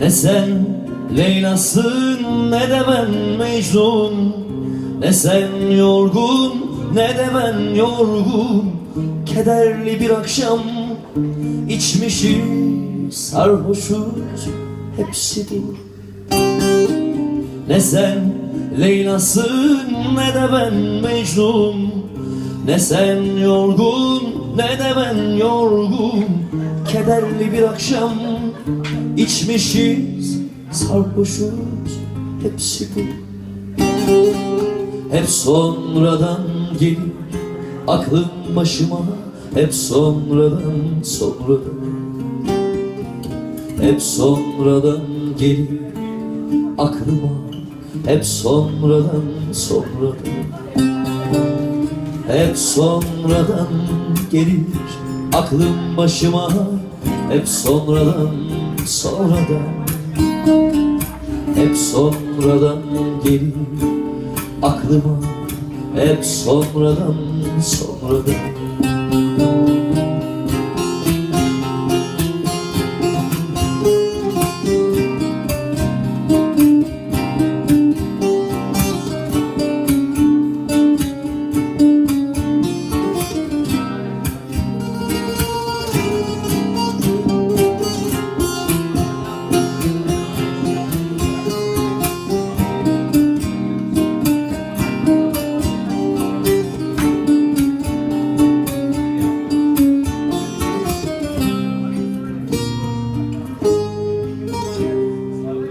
Ne sen Leyla'sın ne de ben Mecnun. Ne sen yorgun ne de ben yorgun. Kederli bir akşam içmişiz sarhoşuz hepsi bu Ne sen Leyla'sın ne de ben Mecnun. Ne sen yorgun ne de ben yorgun. Kederli bir akşam içmişiz sarhoşuz hepsi bu. Hep sonradan gelir aklım başıma Hep sonradan sonradan Hep sonradan gelir aklıma Hep sonradan sonradan Hep sonradan gelir aklım başıma Hep sonradan sonradan Hep sonradan gelir. Aklıma Hep sonradan sonradan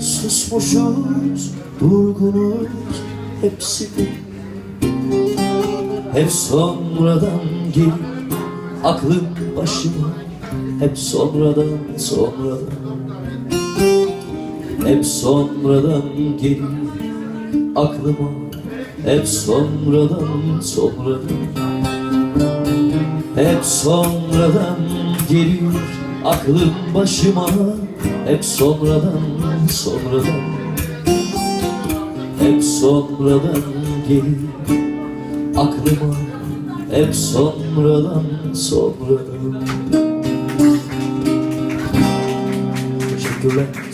Susmuşuz, durgunuz, hepsi bu. Hep sonradan gelir aklım başıma Hep sonradan, sonradan. Hep sonradan gelir aklıma. Hep sonradan, sonradan. Hep sonradan gelir aklım başıma Hep sonradan sonradan. Hep sonradan gelir. Aklıma Hep sonradan sonradan. Teşekkürler.